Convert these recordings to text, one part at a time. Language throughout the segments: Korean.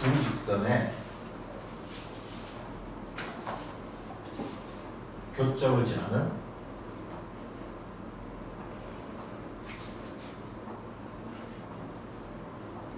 두 직선에 교점을 지나는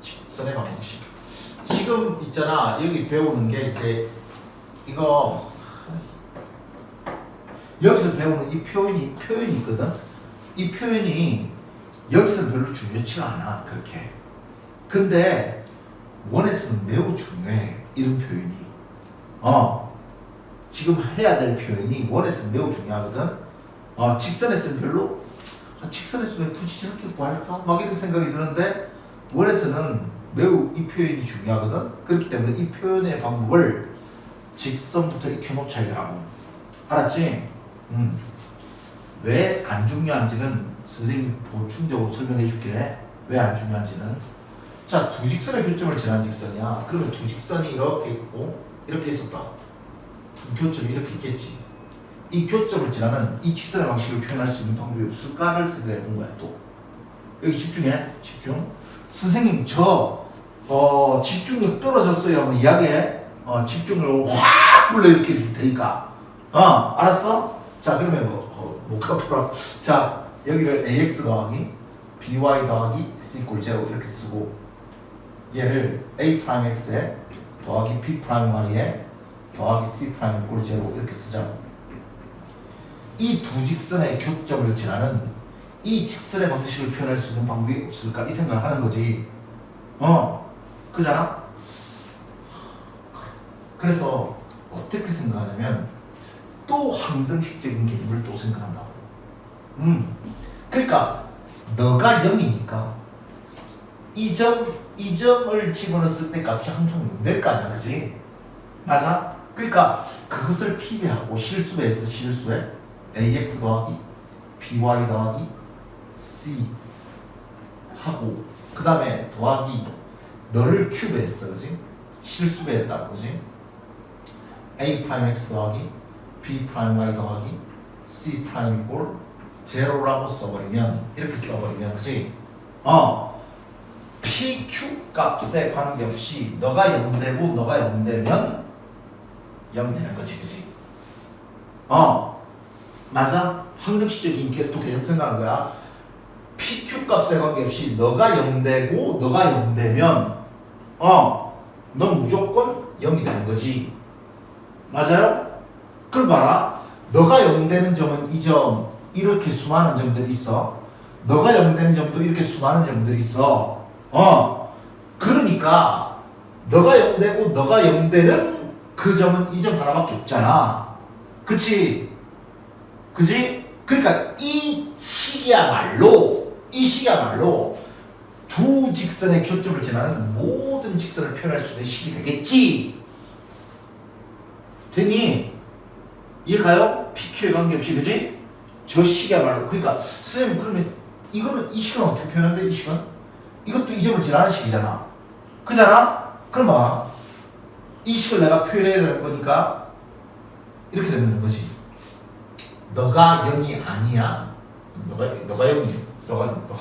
직선의 방정식. 지금 있잖아 여기 배우는 게 이제 이거 여기서 배우는 이 표현이 표현이 있거든. 이 표현이 여기서 별로 중요치가 않아 그렇게. 근데 원에서는 매우 중요해 이런 표현이. 어 지금 해야 될 표현이 원에서는 매우 중요하거든. 어 직선에서는 별로 아, 직선에서 왜 굳이 저렇게 구할까? 막 이런 생각이 드는데 원에서는 매우 이 표현이 중요하거든. 그렇기 때문에 이 표현의 방법을 직선부터 익혀놓자 이라고 알았지? 음. 왜 안 중요한지는 선생님 보충적으로 설명해 줄게. 왜 안 중요한지는. 자, 두 직선의 교점을 지난 직선이야. 그러면 두 직선이 이렇게 있고, 이렇게 있었다. 교점이 이렇게 있겠지. 이 교점을 지나는 이 직선의 방식을 표현할 수 있는 방법이 없을까를 생각해 본 거야, 또. 여기 집중해. 집중. 선생님, 저, 어, 집중력 떨어졌어요. 하면 이야기해. 어, 집중력을 확 불러일으켜 줄 테니까. 어, 알았어? 자, 그러면 뭐, 어, 못 가보라. 자, 여기를 ax 더하기 by 더하기 c 이렇게 쓰고 얘를 a 프라임 x에 더하기 b 프라임 y에 더하기 c 프라임 꼴 제로 이렇게 쓰자. 이 두 직선의 교점을 지나는 이 직선의 방식을 표현할 수 있는 방법이 없을까 이 생각을 하는 거지. 어, 그잖아. 그래서 어떻게 생각하냐면 또 항등식적인 개념을 또 생각한다고. 음. 그러니까 너가 0이니까 이 점, 이 점을 집어넣었을 때 값이 항상 0될 거 아니야, 그지? 맞아? 그러니까 그것을 피배하고 실수배에서 실수에 ax 더하기 by 더하기 c 하고 그 다음에 더하기 너를 큐브 했어, 그지? 실수배 했다고, 그지? a 프라임 x 더하기 b 프라임 y 더하기 c 프라임 이꼴 제로라고 써버리면 이렇게 써버리면 그지? 어 PQ 값에 관계없이 너가 0되고 너가 0되면 0 되는 거지 그지? 어 맞아? 항등식적인 개- 또 개념 생각한 거야 PQ 값에 관계없이 너가 0되고 너가 0되면 어넌 무조건 0이 되는 거지 맞아요? 그럼 봐라. 너가 0되는 점은 이 점, 이렇게 수많은 점들이 있어. 너가 0되는 점도 이렇게 수많은 점들이 있어. 어. 그러니까, 너가 0되고 너가 0되는 그 점은 이 점 하나밖에 없잖아. 그치? 그지? 그러니까 이 식이야말로, 이 식이야말로 두 직선의 교점을 지나는 모든 직선을 표현할 수 있는 식이 되겠지. 되니? 이해 가요? PQ에 관계없이 그지? 저 식이야말로 그러니까 선생님 그러면 이거는 이 식은 어떻게 표현한대 이 식은? 이것도 이 점을 지나는 식이잖아. 그잖아? 그럼 봐. 이 식을 내가 표현해야 되는 거니까 이렇게 되는 거지. 너가 0이 아니야. 너가 너가 0이 너가 너,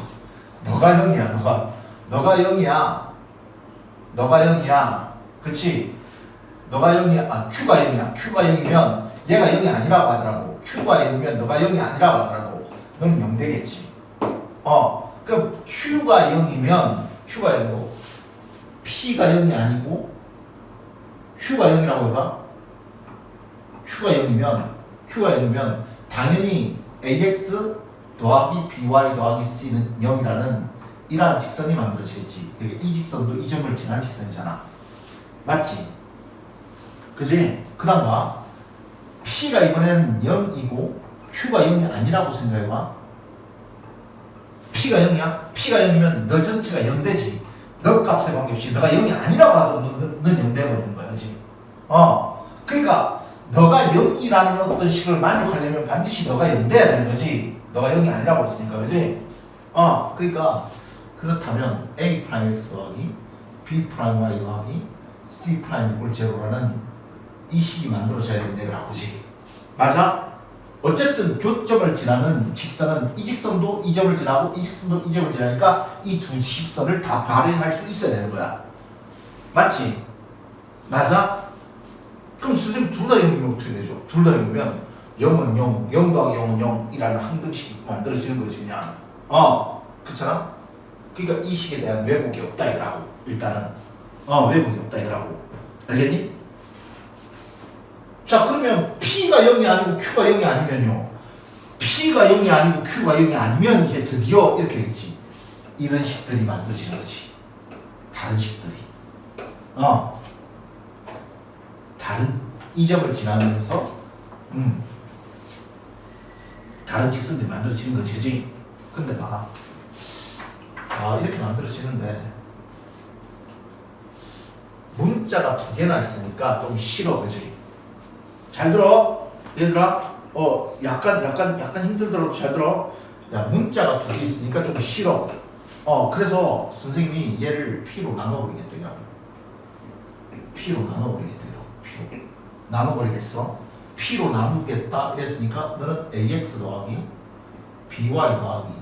너가 0이야 너가. 너가 0이야. 너가 0이야. 그치? 너가 0이 아 Q가 0이야. Q가 0이면 얘가 0이 아니라고 하더라고. Q가 0이면 너가 0이 아니라고 하더라고. 너는 0 되겠지. 어 그럼 Q가 0이면 Q가 0이고 P가 0이 아니고 Q가 0이라고 해봐 Q가 0이면 Q가 0이면 당연히 AX 더하기 BY 더하기 C는 0이라는 이러한 직선이 만들어지겠지 그게 이 직선도 이 점을 지난 직선이잖아 맞지? 그지? 그 다음 봐. P가 이번에는 0이고 Q가 0이 아니라고 생각해봐. P가 0이야? P가 0이면 너 전체가 0 되지. 너 값에 관계없이 너가 0이 아니라고 하더라도 너, 너, 넌0 돼버리는 거야. 그지? 어. 그러니까 너가 0이라는 어떤 식을 만족하려면 반드시 너가 0 돼야 되는 거지. 너가 0이 아니라고 했으니까. 그지? 어. 그러니까 그렇다면 A 프라임 X 더하기 B 프라임 Y 더하기 C 프라임 이꼴 제로라는 이 식이 만들어져야 된다 보지 맞아? 어쨌든 교점을 지나는 직선은 이 직선도 이 점을 지나고 이 직선도 이 점을 지나니까 이 두 직선을 다 발현할 수 있어야 되는 거야 맞지? 맞아? 그럼 선생님 둘 다 0이면 어떻게 되죠? 둘 다 0이면 0은 0, 0 더하기 0은 0 이라는 항등식이 만들어지는 거지 그냥 어 그렇잖아? 그러니까 이 식에 대한 왜곡이 없다 이거라고 일단은 어 왜곡이 없다 이거라고 알겠니? 자 그러면 P가 0이 아니고 Q가 0이 아니면요? P가 0이 아니고 Q가 0이 아니면 이제 드디어 이렇게 되겠지. 이런 식들이 만들어지는 거지. 다른 식들이. 어. 다른 이 점을 지나면서 음. 다른 직선들이 만들어지는 거지 그지? 근데 봐. 아, 이렇게 만들어지는데. 문자가 두 개나 있으니까 좀 싫어 그지? 잘 들어. 얘들아 어 약간 약간 약간 힘들더라도 잘 들어. 야 문자가 두 개 있으니까 좀 싫어. 어 그래서 선생님이 얘를 P로 나눠버리겠다 이라 P로 나눠버리겠다 이라 P로. 나눠버리겠어? P로 나누겠다 이랬으니까 너는 AX 더하기 BY 더하기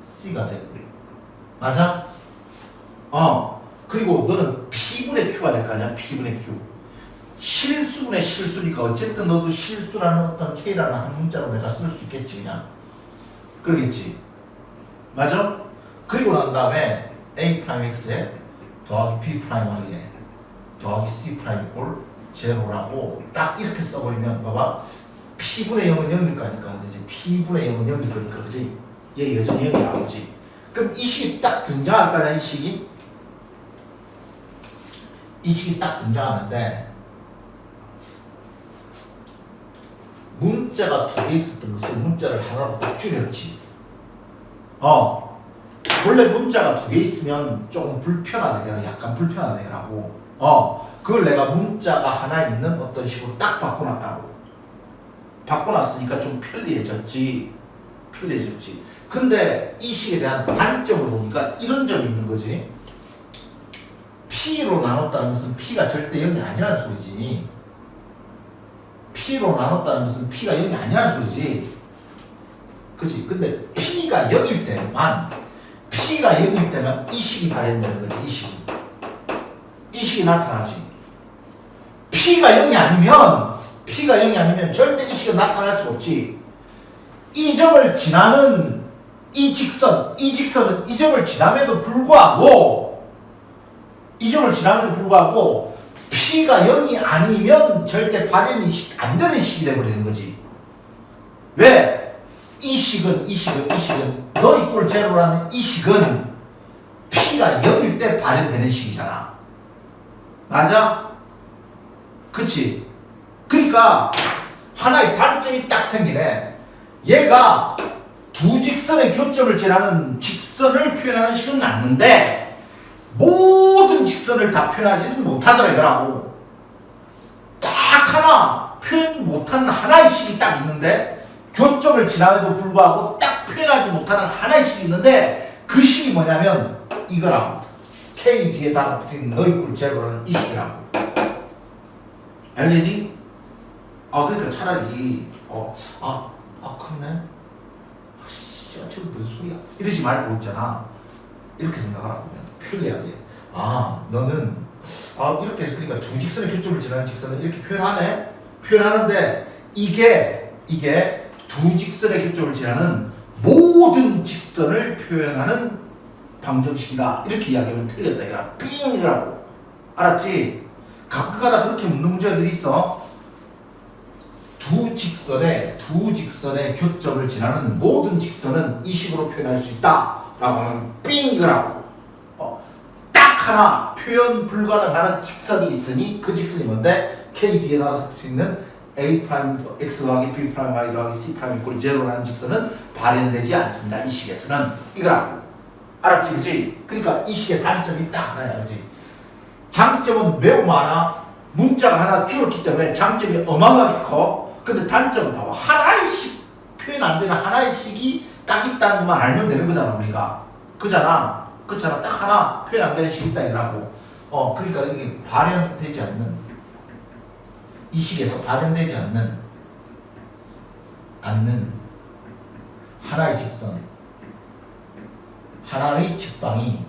C가 되고 맞아? 어. 그리고 너는 P분의 Q가 될 거 아니야? P분의 Q 실수분의 실수니까. 어쨌든 너도 실수라는 어떤 K라는 한 문자로 내가 쓸 수 있겠지 그냥. 그러겠지? 맞아? 그리고 난 다음에 A 프라임 X에 더하기 B 프라임 Y에 더하기 C 프라임 꼴 제로라고 딱 이렇게 써버리면 봐봐. P분의 0은 0일 거니까? 이제 P분의 0은 0일 거니까 그지? 얘 여전히 0이 나오지. 그럼 이 식이 딱 등장할 거냐 이 식이? 이 식이 딱 등장하는데 문자가 두 개 있었던 것을 문자를 하나로 딱 줄였지. 어. 원래 문자가 두 개 있으면 조금 불편하다 약간 불편하다고 어. 그걸 내가 문자가 하나 있는 어떤 식으로 딱 바꿔놨다고. 바꿔놨으니까 좀 편리해졌지. 편리해졌지. 근데 이 식에 대한 단점을 보니까 이런 점이 있는 거지. P로 나눴다는 것은 P가 절대 0이 아니라는 소리지 P로 나눴다는 것은 P가 0이 아니라는 소리지. 그치? 근데 P가 0일 때만 P가 0일 때만 이 식이 발현되는 거지 이 식이. 이 식이 나타나지. P가 0이 아니면 P가 0이 아니면 절대 이 식은 나타날 수 없지. 이 점을 지나는 이 직선 이 직선은 이 점을 지남에도 불구하고 이 점을 지남에도 불구하고 P가 0이 아니면 절대 발현이 시- 안 되는 식이 돼버리는 거지 왜? 이 식은 이 식은 이 식은 너 이꼴 제로라는 이 식은 P가 0일 때 발현되는 식이잖아 맞아? 그치? 그러니까 하나의 단점이 딱 생기네. 얘가 두 직선의 교점을 지나는 직선을 표현하는 식은 맞는데 모든 직선을 다 표현하지는 못하더라 이거라고. 딱 하나 표현 못하는 하나의 식이 딱 있는데 교점을 지나도 불구하고 딱 표현하지 못하는 하나의 식이 있는데 그 식이 뭐냐면 이거라고. K 뒤에 달아붙은 너 이꼴 제로라는 이 식이라고. 알겠니? 아 그러니까 차라리 어아아 그러네 아씨 저거 무슨 소리야 이러지 말고 있잖아 이렇게 생각하라고 그냥 편리하게. 아 너는 아 이렇게 그러니까 두 직선의 교점을 지나는 직선은 이렇게 표현하네? 표현하는데 이게 이게 두 직선의 교점을 지나는 모든 직선을 표현하는 방정식이다. 이렇게 이야기하면 틀렸다 이거라. 삥! 이거라고. 알았지? 가끔가다 그렇게 묻는 문제들이 있어. 두 직선의 두 직선의 교점을 지나는 모든 직선은 이 식으로 표현할 수 있다 라고 하면 삥 이거라고. 어, 딱 하나 표현 불가능한 직선이 있으니 그 직선이 뭔데? k 뒤에 나수 있는 a 프라임 x 더하기 b 프라임 y 더하기 c 프라임 이꼴 제로라는 직선은 발현되지 않습니다. 이 식에서는 이거라고. 알았지, 그지? 그러니까 이 식의 단점이 딱 하나야, 그지? 장점은 매우 많아. 문자가 하나 줄었기 때문에 장점이 어마어마하게 커. 근데 단점은 봐봐. 하나의 식, 표현 안 되는 하나의 식이 딱 있다는 것만 알면 되는 거잖아, 우리가. 그잖아. 그렇잖아. 딱 하나 표현 안 되는 식이 있다, 이라고. 어, 그러니까 이게 발현되지 않는, 이 식에서 발현되지 않는, 않는 하나의 직선, 하나의 직방이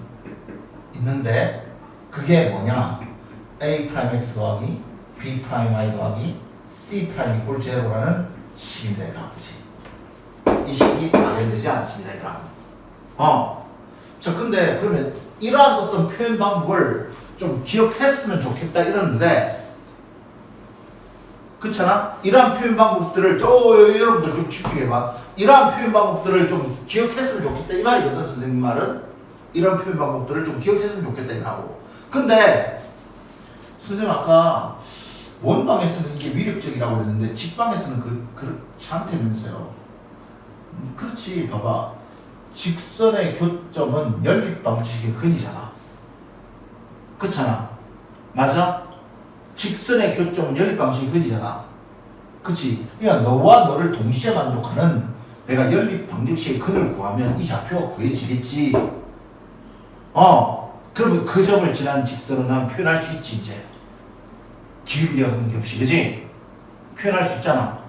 있는데, 그게 뭐냐? a 프라임 x 더하기 b 프라임 y 더하기 c 프라임 이꼴 제로라는 식인데 아버지 이 식이 발현되지 않습니다 얘들아. 어. 자 근데 그러면 이러한 어떤 표현 방법을 좀 기억했으면 좋겠다 이러는데 그렇잖아? 이러한 표현 방법들을 저 여러분들 좀 집중해봐. 이러한 표현 방법들을 좀 기억했으면 좋겠다. 이 말이거든 선생님 말은. 이런 표현 방법들을 좀 기억했으면 좋겠다 이라고. 근데 선생님 아까 원방에서는 이게 위력적이라고 그랬는데 직방에서는 그, 그렇지 않다면서요? 음, 그렇지 봐봐. 직선의 교점은 연립 방식의 근이잖아. 그렇잖아. 맞아? 직선의 교점은 연립 방식의 근이잖아. 그치? 그러니까 너와 너를 동시에 만족하는 내가 연립 방정식의 근을 구하면 이 좌표가 구해지겠지. 어. 그러면 그 점을 지난 직선은 난 표현할 수 있지 이제. 기울기와 관계없이. 그지? 표현할 수 있잖아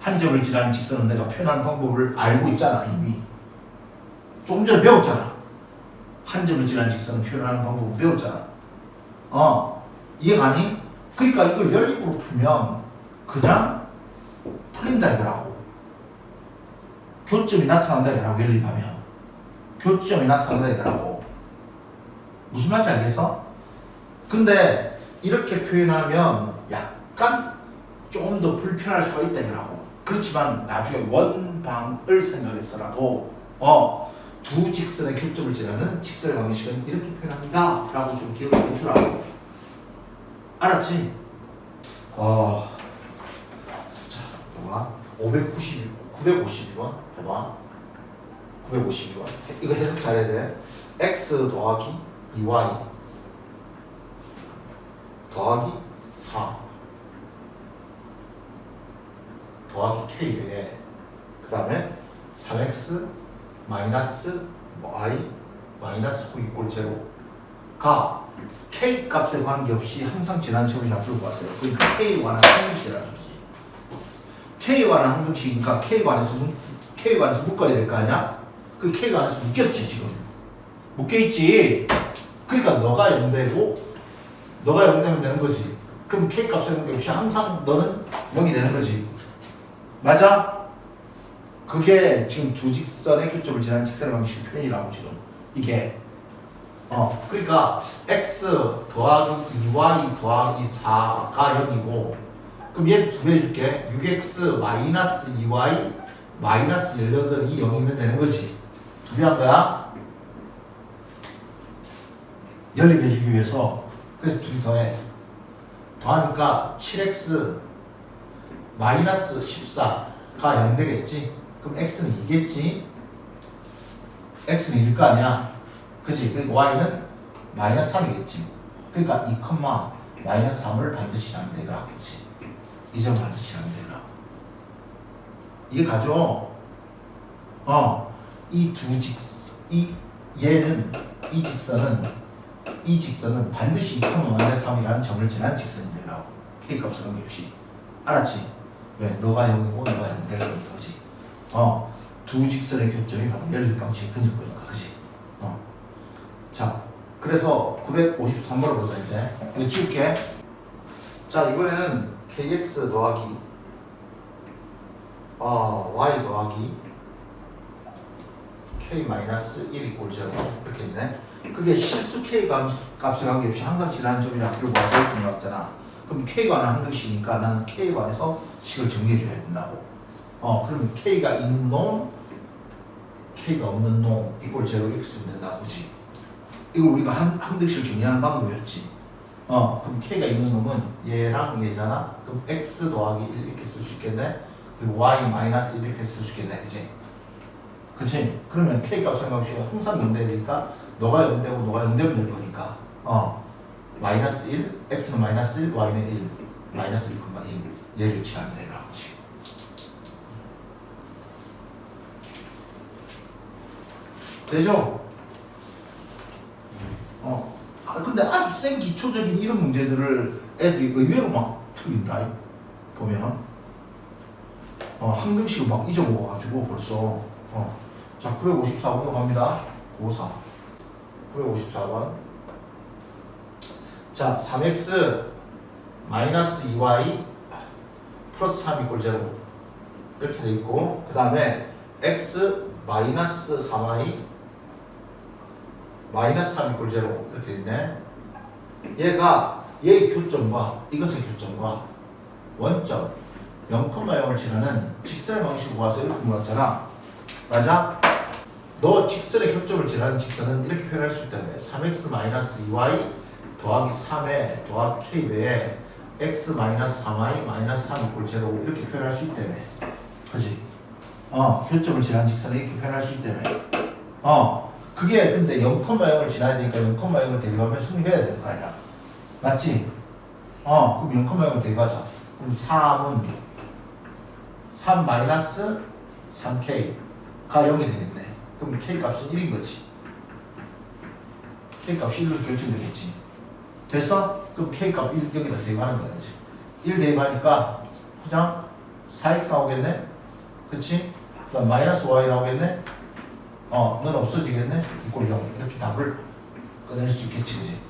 한 점을 지나는 직선은 내가 표현하는 방법을 알고 있잖아 이미. 조금 전에 배웠잖아. 한 점을 지나는 직선은 표현하는 방법을 배웠잖아. 어 이해가 니? 그러니까 이걸 연립으로 풀면 그냥 풀린다 이거라고. 교점이 나타난다 이거라고 연립하면. 교점이 나타난다 이거라고. 무슨 말인지 알겠어? 근데 이렇게 표현하면 약간 조금 더 불편할 수가 있다 이거라고 그렇지만 나중에 원방을 생각해서라도 어, 두 직선의 교점을 지나는 직선의 방식은 이렇게 표현합니다. 라고 좀 기억해 주라고. 알았지? 어, 자, 봐봐. 590, 952번 봐봐. 952번 이거 해석 잘해야 돼. X 더하기 2y 더하기 4 더하기 k에 그 다음에 3x 마이너스 y 마이너스 9 이꼴 제로가 k 값에 관계없이 항상 지난 잘 풀고 왔어요. 그러니까 k에 관한 항등식이라는 소리지. k에 관한 항등식이니까 k에 관해서 묶- k에 관해서 묶어야 될 거 아니야? 그 k에 관해서 묶였지 지금. 묶여 있지. 그러니까 너가 0되고 너가 0되면 되는 거지. 그럼 k 값에 관계없이 항상 너는 0이 되는 거지. 맞아? 그게 지금 두 직선의 교점을 지나는 직선의 방식 표현이라고 지금. 이게. 어 그러니까 x 더하기 2y 더하기 4가 0이고 그럼 얘두배 해줄게. 6x 마이너스 2y 마이너스 18이 0이면 되는 거지. 두배한 거야? 연립해주기 위해서. 그래서 둘이 더해. 더하니까 7x 마이너스 14가 0 되겠지 그럼 x는 2겠지 x는 2일 거 아니야 그지? 그리고 y는 마이너스 3이겠지 그러니까 2, 마이너스 3을 반드시 되더라 그치? 이점 반드시 되더라 이게 가죠? 어, 이 두 직선, 이 얘는 이 직선은 이 직선은 반드시 2, 마이너스 3이라는 점을 지난 직선인데요. k 값을 관계없이 알았지? 왜? 너가 0이고 너가 0되는 거지. 어, 두 직선의 교점이 바로 연립 방식의 근일 거니까, 그지? 어. 자, 그래서 953번을 보자 이제. 이거 지울게. 자, 이번에는 kx 더하기 어, y 더하기 k 마이너스 1 이꼴 제로 이렇게 있네. 그게 실수 k 값, 값에 관계없이 항상 지나는 점이 앞으로 모아서 이렇게 나왔잖아. 그럼 k가 하나 항등식이니까 나는 k에 관해서 식을 정리해 줘야 된다고. 어, 그러면 k가 있는 놈, k가 없는 놈 이꼴 제로 이렇게 쓰면 된다고, 그지? 이거 우리가 한, 항등식을 정리하는 방법이었지. 어, 그럼 k가 있는 놈은 얘랑 얘잖아. 그럼 x 더하기 1 이렇게 쓸 수 있겠네. 그리고 y 마이너스 1 이렇게 쓸 수 있겠네, 그지? 그치? 그러면 k 값 상관없이 항상 0돼야 되니까 너가 0되고 너가 0되면 되는 거니까 어 마이너스 1, x는 마이너스 1, y는 1 마이너스 1,1 얘를 취하면 되는 거지 되죠? 어. 아, 근데 아주 센 기초적인 이런 문제들을 애들이 의외로 막 틀린다 보면 어, 한 등씩을 막 잊어먹어가지고 벌써 어. 자, 954번으로 갑니다. 54. 954번. 자, 3x 마이너스 2y 플러스 3 이꼴 0 이렇게 돼 있고 그 다음에 x 마이너스 4y 마이너스 3 이꼴 0 이렇게 돼 있네. 얘가 얘의 교점과 이것의 교점과 원점 0,0을 지나는 직선의 방식으로 모아서 이렇게 모았잖아. 맞아? 너 직선의 교점을 지나는 직선은 이렇게 표현할 수 있다며. 3x 마이너스 2y 더하기 3에 더하기 k 배에 x 마이너스 3y 마이너스 3 이꼴 0 이렇게 표현할 수 있다며. 그지? 어 교점을 지나는 직선을 이렇게 표현할 수 있다며. 어 그게 근데 0,0을 지나야 되니까 0,0을 대입하면 승리해야 되는 거 아니야? 맞지? 어 그럼 0,0을 대입하자. 그럼 3은 3 마이너스 3k가 0이 되겠네. 그럼 k 값은 1인 거지. K 값이 1로 결정되겠지 됐어? 그럼 k 값 1, 여기다 대입하는 거야지 1 대입하니까 그냥 4x 나오겠네 그치? 그 다음 마이너스 y 나오겠네 어, 넌 없어지겠네 이꼴 0 이렇게 답을 꺼낼 수 있겠지 그지?